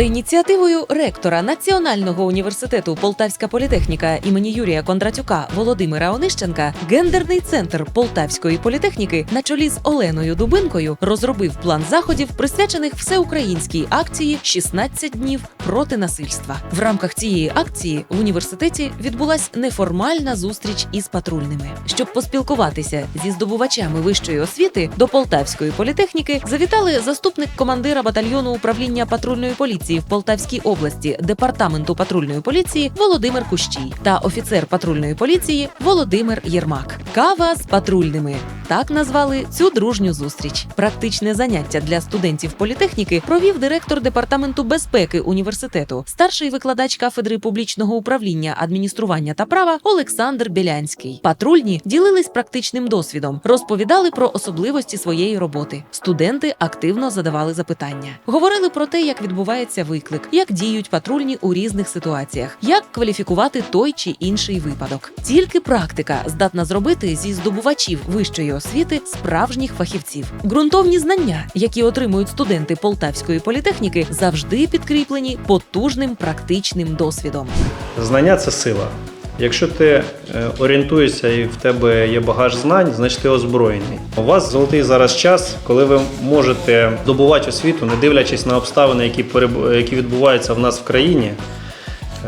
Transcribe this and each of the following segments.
За ініціативою ректора Національного університету Полтавська політехніка імені Юрія Кондратюка Володимира Онищенка, гендерний центр Полтавської політехніки на чолі з Оленою Дубинкою розробив план заходів, присвячених всеукраїнській акції «16 днів проти насильства. В рамках цієї акції в університеті відбулась неформальна зустріч із патрульними. Щоб поспілкуватися зі здобувачами вищої освіти до Полтавської політехніки завітали заступник командира батальйону управління патрульної поліції в Полтавській області департаменту патрульної поліції Володимир Кущій та офіцер патрульної поліції Володимир Єрмак. Кава з патрульними так назвали цю дружню зустріч. Практичне заняття для студентів політехніки провів директор департаменту безпеки університету, старший викладач кафедри публічного управління, адміністрування та права Олександр Білянський. Патрульні ділились практичним досвідом, розповідали про особливості своєї роботи. Студенти активно задавали запитання. Говорили про те, як відбувається виклик, як діють патрульні у різних ситуаціях, як кваліфікувати той чи інший випадок. Тільки практика здатна зробити зі здобувачів вищої освіти справжніх фахівців. Ґрунтовні знання, які отримують студенти Полтавської політехніки, завжди підкріплені потужним практичним досвідом. Знання це сила. Якщо ти е, орієнтуєшся і в тебе є багаж знань, значить ти озброєний. У вас золотий зараз час, коли ви можете добувати освіту, не дивлячись на обставини, які які відбуваються в нас в країні.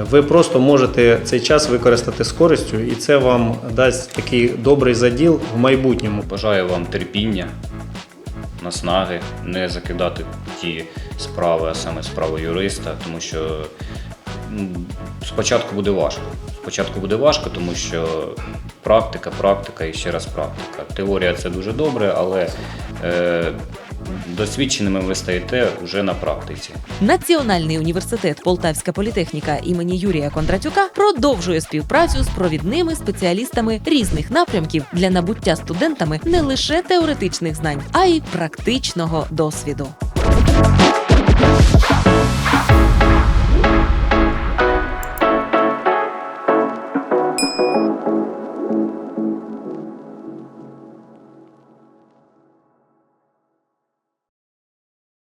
Ви просто можете цей час використати з користю, і це вам дасть такий добрий заділ в майбутньому. Бажаю вам терпіння, наснаги, не закидати ті справи, а саме справу юриста, тому що спочатку буде важко. Спочатку буде важко, тому що практика, практика і ще раз практика. Теорія це дуже добре, але е, досвідченими ви стаєте вже на практиці. Національний університет Полтавська політехніка імені Юрія Кондратюка продовжує співпрацю з провідними спеціалістами різних напрямків для набуття студентами не лише теоретичних знань, а й практичного досвіду.